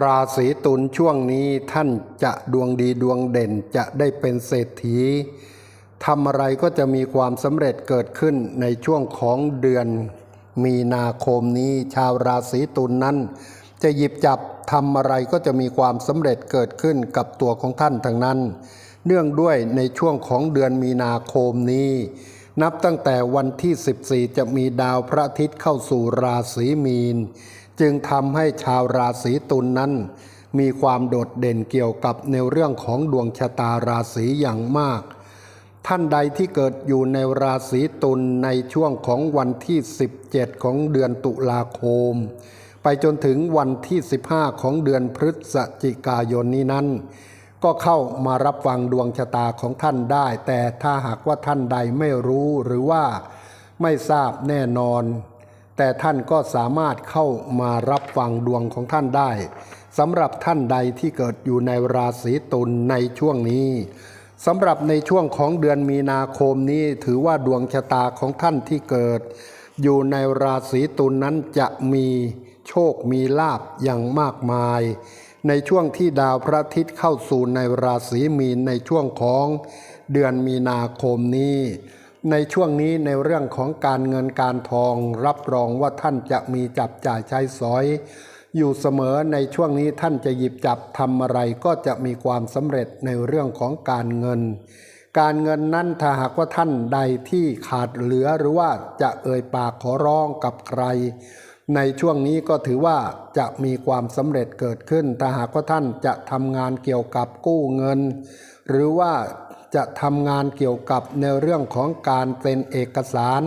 ราศีตุลช่วงนี้ท่านจะดวงดีดวงเด่นจะได้เป็นเศรษฐีทำอะไรก็จะมีความสำเร็จเกิดขึ้นในช่วงของเดือน มีนาคมนี้ชาวราศีตุลนั้น จะหยิบจับทำอะไรก็จะมีความสำเร็จเกิดขึ้นกับตัวของท่านทั้งนั้น เนื่องด้วยในช่วงของเดือนมีนาคมนี้ นับตั้งแต่วันที่ 14 จะมีดาวพระอาทิตย์เข้าสู่ราศีมีน จึงทำให้ชาวราศีตุลนนั้น มีความโดดเด่นเกี่ยวกับในเรื่องของดวงชะตาราศีอย่างมาก ท่านใดที่เกิดอยู่ในราศีตุลในช่วงของวันที่ 17 ของเดือนตุลาคม ไปจนถึงวันที่ 15 ของเดือนพฤศจิกายนนี้นั้น ก็เข้ามารับฟังดวงชะตาของท่านได้ แต่ถ้าหากว่าท่านใดไม่รู้หรือว่าไม่ทราบแน่นอน แต่ท่านก็สามารถเข้ามารับฟังดวงของท่านได้สำหรับท่านใดที่เกิดอยู่ในราศีตุลในช่วงนี้สำหรับในช่วงของเดือนมีนาคมนี้ถือว่าดวงชะตาของท่านที่เกิด อยู่ในราศีตุลนนั้นจะมีโชคมีลาบอย่างมากมาย ในช่วงที่ดาวพระอาทิตย์เข้าสู่ในราศีมีนในช่วงของเดือนมีนาคมนี้ ในช่วงนี้ในเรื่องของการเงินการทอง รับรองว่าท่านจะมีจับจ่ายใช้สอย อยู่เสมอในช่วงนี้ท่านจะหยิบจับทำอะไรก็จะมีความสำเร็จในเรื่องของการเงิน การเงินนั้นถ้าหากว่าท่านใดที่ขาดเหลือหรือว่าจะเอ่ยปากขอร้องกับใคร ในช่วงนี้ก็ถือว่าจะมีความสำเร็จเกิดขึ้นถ้าหากว่าท่านจะทำงานเกี่ยวกับกู้เงิน หรือว่า จะทำงานเกี่ยวกับในเรื่องของการเซ็นเอกสาร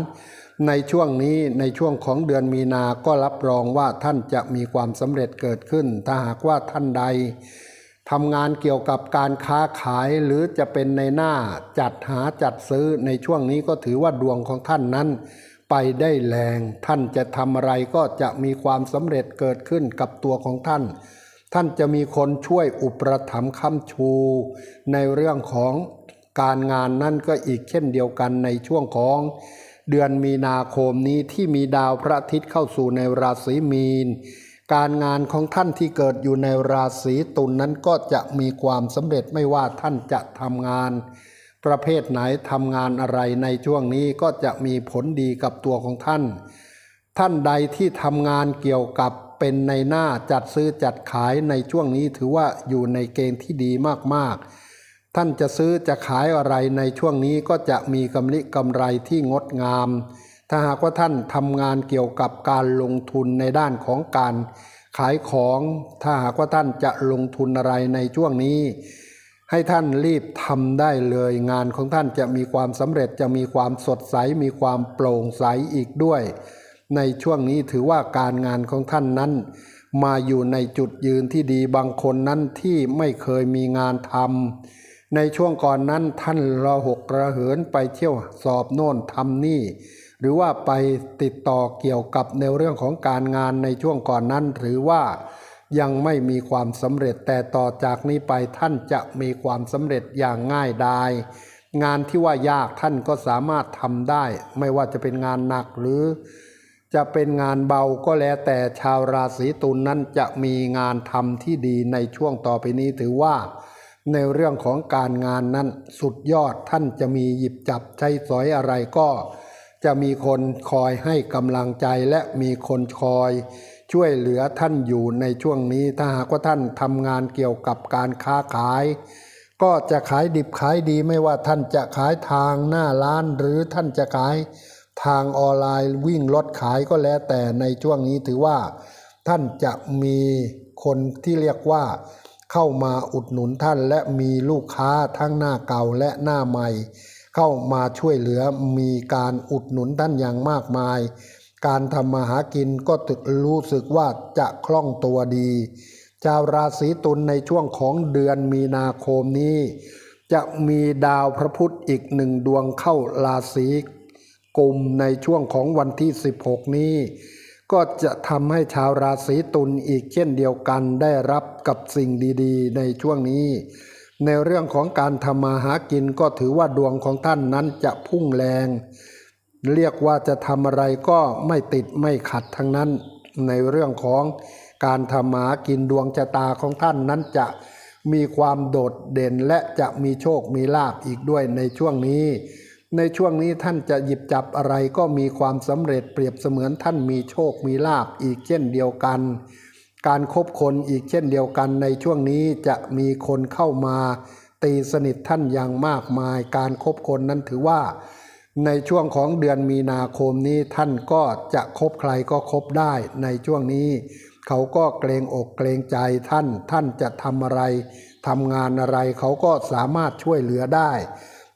ในช่วงนี้ในช่วงของเดือนมีนาก็รับรองว่าท่านจะมีความสำเร็จเกิดขึ้น ถ้าหากว่าท่านใดทำงานเกี่ยวกับการค้าขายหรือจะเป็นในหน้าจัดหาจัดซื้อในช่วงนี้ก็ถือว่าดวงของท่านนั้น ไปได้แรงท่านจะทำอะไรก็จะมีความสำเร็จเกิดขึ้นกับตัวของท่าน ท่านจะมีคนช่วยอุปถัมภ์ค้ำชู ในเรื่องของ การงานนั่นก็อีกเช่นเดียวกันในช่วงของเดือนมีนาคมนี้ที่มีดาวพระอาทิตย์เข้าสู่ในราศีมีน การงานของท่านที่เกิดอยู่ในราศีตุลนนั้นก็จะมีความสำเร็จไม่ว่าท่านจะทำงาน ประเภทไหนทำงานอะไรในช่วงนี้ก็จะมีผลดีกับตัวของท่าน ท่านใดที่ทำงานเกี่ยวกับเป็นในหน้าจัดซื้อจัดขายในช่วงนี้ถือว่าอยู่ในเกณฑ์ที่ดีมากๆ ท่านจะซื้อจะขายอะไรในช่วงนี้ก็จะมีกำลิกำไรที่งดงาม ถ้าหากว่าท่านทำงานเกี่ยวกับการลงทุนในด้านของการขายของ ถ้าหากว่าท่านจะลงทุนอะไรในช่วงนี้ ให้ท่านรีบทำได้เลย งานของท่านจะมีความสำเร็จจะมีความสดใส มีความโปร่งใสอีกด้วย ในช่วงนี้ถือว่าการงานของท่านนั้น มาอยู่ในจุดยืนที่ดีบางคนนั้นที่ไม่เคยมีงานทำ ในช่วงก่อนนั้นท่านระหกระเหินไปเที่ยวสอบโน่นทำนี่ หรือว่าไปติดต่อเกี่ยวกับในเรื่องของการงานในช่วงก่อนนั้น หรือว่ายังไม่มีความสำเร็จแต่ต่อจากนี้ไปท่านจะมีความสำเร็จอย่างง่ายดายงานที่ว่ายากท่านก็สามารถทำได้ ไม่ว่าจะเป็นงานหนักหรือ จะเป็นงานเบาก็แล้วแต่ชาวราศีตุลนนั้นจะมีงานทำที่ดีในช่วงต่อไปนี้ถือว่า ในเรื่องของการงานนั้นสุดยอดท่านจะมีหยิบจับใช้สอยอะไรก็ จะมีคนคอยให้กำลังใจและมีคนคอยช่วยเหลือท่านอยู่ในช่วงนี้ถ้าหากว่าท่านทำงานเกี่ยวกับการค้าขาย ก็จะขายดิบขายดีไม่ว่าท่านจะขายทางหน้าร้านหรือท่านจะขายทางออนไลน์วิ่งรถขายก็แล้วแต่ในช่วงนี้ถือว่า ท่านจะมีคนที่เรียกว่า เข้ามาอุดหนุนท่านและมีลูกค้าทั้งหน้าเก่าและหน้าใหม่ เข้ามาช่วยเหลือมีการอุดหนุนท่านอย่างมากมาย การทำมาหากินก็ตึกรู้สึกว่าจะคล่องตัวดี ชาวราศีตุลในช่วงของเดือนมีนาคมนี้ จะมีดาวพระพุธอีกหนึ่งดวงเข้าราศีกุมในช่วงของวันที่ 16 นี้ ก็จะทำให้ชาวราศีตุลอีกเช่นเดียวกันได้รับกับสิ่งดีๆ ในช่วงนี้ ในเรื่องของการทำมาหากินก็ถือว่าดวงของท่านนั้นจะพุ่งแรง เรียกว่าจะทำอะไรก็ไม่ติดไม่ขัดทั้งนั้น ในเรื่องของการทำมาหากินดวงชะตาของท่านนั้นจะมีความโดดเด่นและจะมีโชคมีลาภอีกด้วยในช่วงนี้ ในช่วงนี้ท่านจะหยิบจับอะไรก็มีความสำเร็จเปรียบเสมือนท่านมีโชคมีลาภอีกเช่นเดียวกัน การคบคนอีกเช่นเดียวกันในช่วงนี้จะมีคนเข้ามา ตีสนิทท่านอย่างมากมาย การคบคนนั้นถือว่า ในช่วงของเดือนมีนาคมนี้ท่านก็จะคบใครก็คบได้ในช่วงนี้ เขาก็เกรงอกเกรงใจท่านท่านจะทำอะไรทำงานอะไรเขาก็สามารถช่วยเหลือได้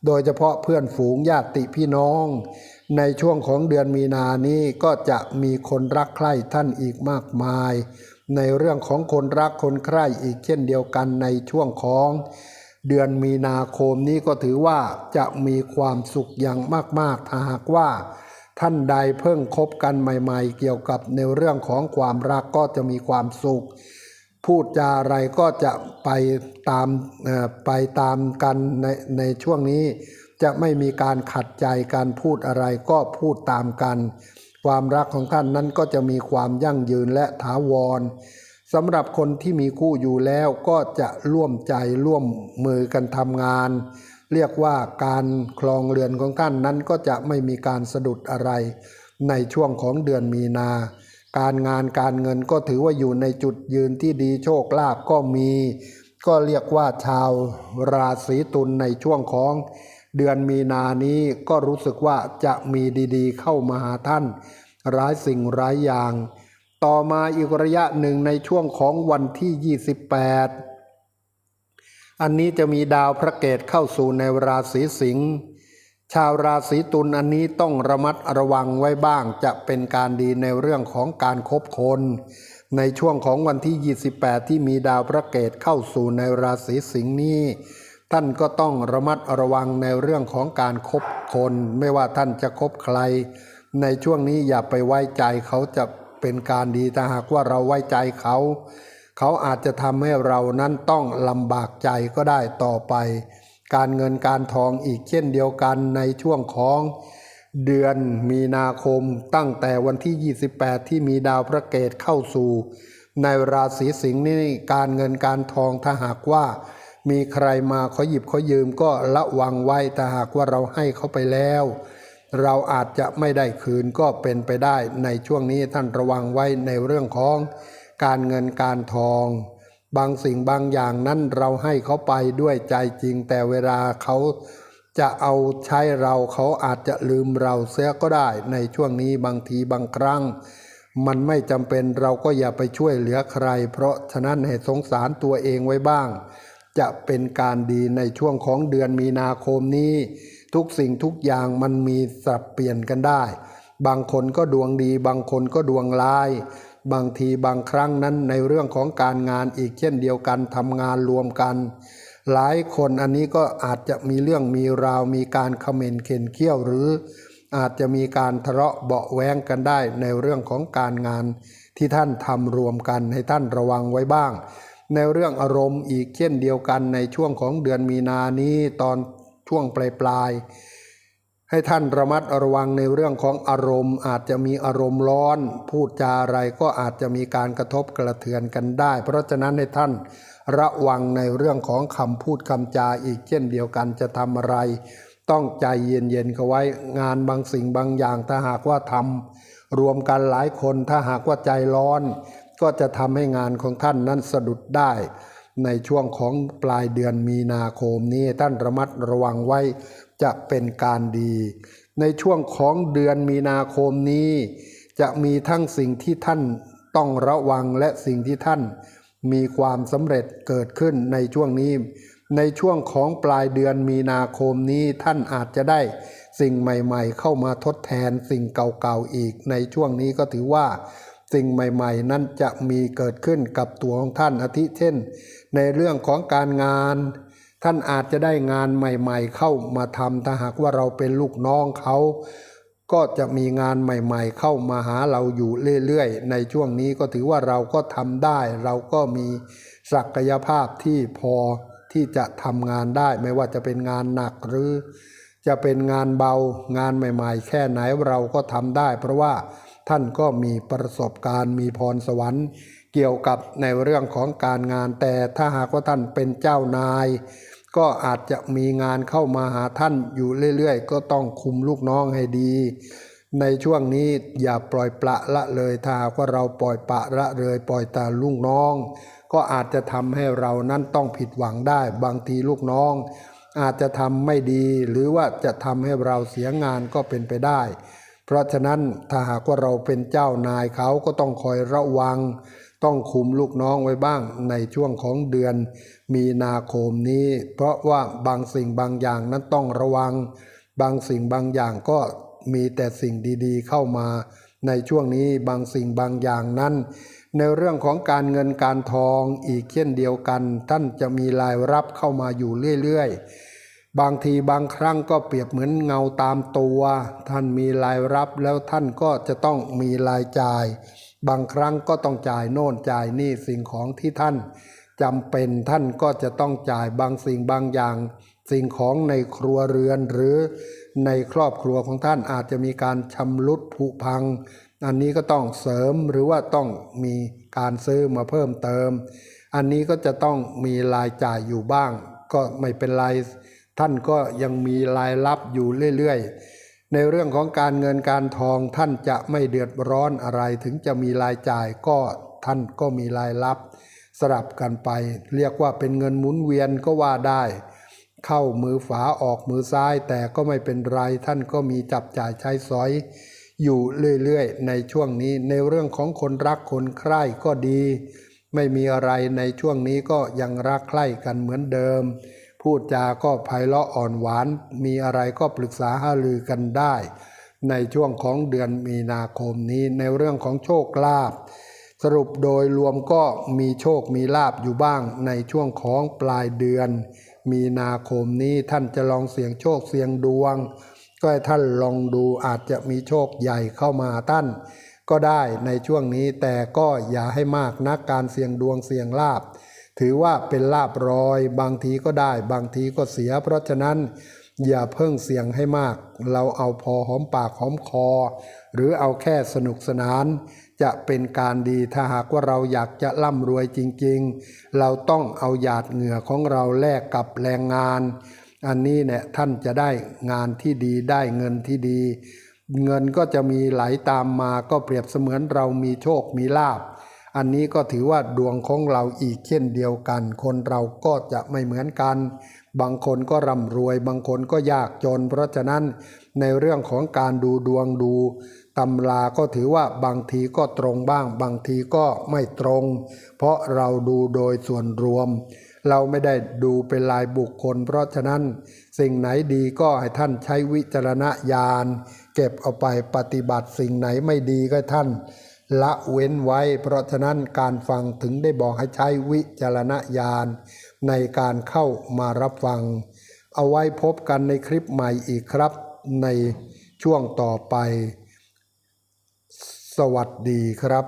โดยเฉพาะเพื่อนฝูงญาติพี่น้อง ในช่วงของเดือนมีนานี้ก็จะมีคนรักใคร่ท่านอีกมากมาย ในเรื่องของคนรักคนใคร่อีกเช่นเดียวกันในช่วงของ เดือนมีนาคมนี้ก็ถือว่าจะมีความสุขอย่างมากๆถ้าหากว่า ท่านใดเพิ่งคบกันใหม่ ๆ เกี่ยวกับในเรื่องของความรักก็จะมีความสุข พูดจาอะไรก็จะไปตามเอ่อไปตามกันในในช่วงนี้ จะไม่มีการขัดใจการพูดอะไรก็พูดตามกัน ความรักของท่านนั้นก็จะมีความยั่งยืนและถาวรสำหรับคนที่มีคู่อยู่แล้วก็จะร่วมใจร่วมมือกันทำงาน เรียกว่าการคลองเรือนของท่านนั้นก็จะไม่มีการสะดุดอะไร ในช่วงของเดือนมีนา การงานการเงินก็ถือว่าอยู่ในจุดยืนที่ดีโชคลาภก็มี ก็เรียกว่าชาวราศีตุลในช่วงของเดือนมีนานี้ก็รู้สึกว่าจะมีดีๆ เข้ามาหาท่าน ร้ายสิ่งร้ายอย่าง ต่อมาอีกระยะหนึ่งในช่วงของวันที่ 28 อันนี้จะมีดาวพระเกตเข้าสู่ในราศีสิงห์ ชาวราศีตุลอันนี้ต้องระมัดระวังไว้บ้างจะเป็นการดีในเรื่องของการคบคน ในช่วงของวันที่ 28 ที่มีดาวพระเกตเข้าสู่ในราศีสิงห์นี้ ท่านก็ต้องระมัดระวังในเรื่องของการคบคน ไม่ว่าท่านจะคบใคร ในช่วงนี้อย่าไปไว้ใจเขาจะเป็นการดีถ้าหากว่าเราไว้ใจเขา เขาอาจจะทำให้เรานั้นต้องลำบากใจก็ได้ต่อไป การเงินการทองอีกเช่นเดียวกันในช่วงของเดือนมีนาคมตั้งแต่วันที่ 28 ที่มีดาวพระเกตเข้าสู่ ในราศีสิงห์นี่การเงินการทองถ้าหากว่า มีใครมาขอหยิบขอยืมก็ระวังไว้ถ้าหากว่าเราให้เขาไปแล้ว เราอาจจะไม่ได้คืนก็เป็นไปได้ในช่วงนี้ท่านระวังไว้ในเรื่องของการเงินการทอง บางสิ่งบางอย่างนั้นเราให้เขาไปด้วยใจจริง แต่เวลาเขาจะเอาใช้เราเขาอาจจะลืมเราเสียก็ได้ ในช่วงนี้บางทีบางครั้ง มันไม่จำเป็นเราก็อย่าไปช่วยเหลือใคร เพราะฉะนั้นให้สงสารตัวเองไว้บ้าง จะเป็นการดีในช่วงของเดือนมีนาคมนี้ ทุกสิ่งทุกอย่างมันมีสับเปลี่ยนกันได้ บางคนก็ดวงดี บางคนก็ดวงร้าย บางทีบางครั้งนั้นในเรื่องของการงานอีกเช่นเดียวกันทำงานรวมกัน หลายคนอันนี้ก็อาจจะมีเรื่องมีราวมีการคอมเมนต์เข็นเขี้ยวหรืออาจจะมีการทะเลาะเบาแว้งกันได้ในเรื่องของการงานที่ท่านทำรวมกันให้ท่านระวังไว้บ้าง ในเรื่องอารมณ์อีกเช่นเดียวกันในช่วงของเดือนมีนานี้ตอนช่วงปลายปลาย ให้ท่านระมัดระวังในเรื่องของอารมณ์ อาจจะมีอารมณ์ร้อน พูดจาอะไรก็อาจจะมีการกระทบกระเทือนกันได้ เพราะฉะนั้นให้ท่านระวังในเรื่องของคำพูดคำจาอีกเช่นเดียวกันจะทำอะไร ต้องใจเย็นๆเขาไว้งานบางสิ่งบางอย่างถ้าหากว่าทำรวมกันหลายคนถ้าหากว่าใจร้อน ก็จะทำให้งานของท่านนั้นสะดุดได้ ในช่วงของปลายเดือนมีนาคมนี้ท่านระมัดระวังไว้ จะเป็นการดี ในช่วงของเดือนมีนาคมนี้ จะมีทั้งสิ่งที่ท่านต้องระวังและสิ่งที่ท่านมีความสำเร็จเกิดขึ้นในช่วงนี้ ในช่วงของปลายเดือนมีนาคมนี้ท่านอาจจะได้สิ่งใหม่ๆ เข้ามาทดแทนสิ่งเก่าๆอีก ในช่วงนี้ก็ถือว่าสิ่งใหม่ๆ นั้นจะมีเกิดขึ้นกับตัวของท่านอาทิเช่น ในเรื่องของการงาน ท่านอาจจะได้งานใหม่ ๆ เข้ามาทำถ้าหากว่าเราเป็นลูกน้องเขา ก็จะมีงานใหม่ ๆ เข้ามาหาเราอยู่เรื่อยๆ ในช่วงนี้ก็ถือว่าเราก็ทำได้ เราก็มีศักยภาพที่พอที่จะทำงานได้ ไม่ว่าจะเป็นงานหนักหรือ จะเป็นงานเบางานใหม่ ๆ แค่ไหนเราก็ทำได้ เพราะว่าท่านก็มีประสบการณ์มีพรสวรรค์ เกี่ยวกับในเรื่องของการงานแต่ถ้าหากว่าท่านเป็นเจ้านาย ก็อาจจะมีงานเข้ามาหาท่านอยู่เรื่อยๆ ก็ต้องคุมลูกน้องให้ดี ในช่วงนี้อย่าปล่อยปละละเลยถ้ากว่าเราปล่อยปละละเลยปล่อยตาลูกน้อง ก็อาจจะทำให้เรานั้นต้องผิดหวังได้บางทีลูกน้อง อาจจะทำไม่ดี หรือว่าจะทำให้เราเสียงานก็เป็นไปได้ เพราะฉะนั้นถ้าหากว่าเราเป็นเจ้านายเขาก็ต้องคอยระวัง ต้องคุมลูกน้องไว้บ้างในช่วงของเดือน มีนาคมนี้ เพราะว่าบางสิ่งบางอย่างนั้นต้องระวัง บางสิ่งบางอย่างก็มีแต่สิ่งดีๆเข้ามา ในช่วงนี้บางสิ่งบางอย่างนั้น ในเรื่องของการเงินการทองอีกเช่นเดียวกัน ท่านจะมีรายรับเข้ามาอยู่เรื่อยๆ บางทีบางครั้งก็เปรียบเหมือนเงาตามตัว ท่านมีรายรับแล้วท่านก็จะต้องมีรายจ่าย บางครั้งก็ต้องจ่ายโน่นจ่ายนี่สิ่งของที่ท่านจำเป็นท่านก็จะต้องจ่ายบางสิ่งบางอย่าง สิ่งของในครัวเรือนหรือในครอบครัวของท่านอาจจะมีการชำรุดผุพัง อันนี้ก็ต้องเสริมหรือว่าต้องมีการซื้อมาเพิ่มเติม อันนี้ก็จะต้องมีรายจ่ายอยู่บ้าง ก็ไม่เป็นไรท่านก็ยังมีรายรับอยู่เรื่อยๆ ในเรื่องของการเงินการทองท่านจะไม่เดือดร้อนอะไรถึงจะมีรายจ่ายก็ท่านก็มีรายรับ สลับกันไป เรียกว่าเป็นเงินหมุนเวียนก็ว่าได้ เข้ามือฝาออกมือซ้าย แต่ก็ไม่เป็นไรท่านก็มีจับจ่ายใช้สอย อยู่เรื่อยๆ ในช่วงนี้ในเรื่องของคนรักคนใคร่ก็ดี ไม่มีอะไรในช่วงนี้ก็ยังรักใคร่กันเหมือนเดิม พูดจาก็ไพเราะอ่อนหวาน มีอะไรก็ปรึกษาหารือกันได้ ในช่วงของเดือนมีนาคมนี้ในเรื่องของโชคลาภสรุปโดยรวมก็มีโชคมีลาบอยู่บ้างในช่วงของปลายเดือน มีนาคมนี้ท่านจะลองเสี่ยงโชคเสี่ยงดวง ก็ให้ท่านลองดูอาจจะมีโชคใหญ่เข้ามาท่าน ก็ได้ในช่วงนี้แต่ก็อย่าให้มากนักการเสี่ยงดวงเสี่ยงลาบ ถือว่าเป็นลาบรอย บางทีก็ได้บางทีก็เสีย เพราะฉะนั้นอย่าเพิ่งเสี่ยงให้มาก เราเอาพอหอมปากหอมคอ หรือเอาแค่สนุกสนาน จะเป็นการดีถ้าหากว่าเราอยากจะร่ำรวยจริง ๆ เราต้องเอาหยาดเหงื่อของเราแลกกับแรงงาน อันนี้เนี่ยท่านจะได้งานที่ดีได้เงินที่ดี เงินก็จะมีไหลตามมาก็เปรียบเสมือนเรามีโชคมีลาบ อันนี้ก็ถือว่าดวงของเราอีกเช่นเดียวกัน คนเราก็จะไม่เหมือนกัน บางคนก็ร่ำรวย บางคนก็ยากจน เพราะฉะนั้นในเรื่องของการดูดวงดูตำราก็ถือว่าบางทีก็ตรงบ้าง บางทีก็ไม่ตรง เพราะเราดูโดยส่วนรวม เราไม่ได้ดูเป็นลายบุคคล เพราะฉะนั้น สิ่งไหนดีก็ให้ท่านใช้วิจารณญาณเก็บเอาไปปฏิบัติสิ่งไหนไม่ดีก็ท่าน ละเว้นไว้ เพราะฉะนั้นการฟังถึงได้บอกให้ใช้วิจารณญาณในการเข้ามารับฟัง เอาไว้พบกันในคลิปใหม่อีกครับในช่วงต่อไป สวัสดีครับ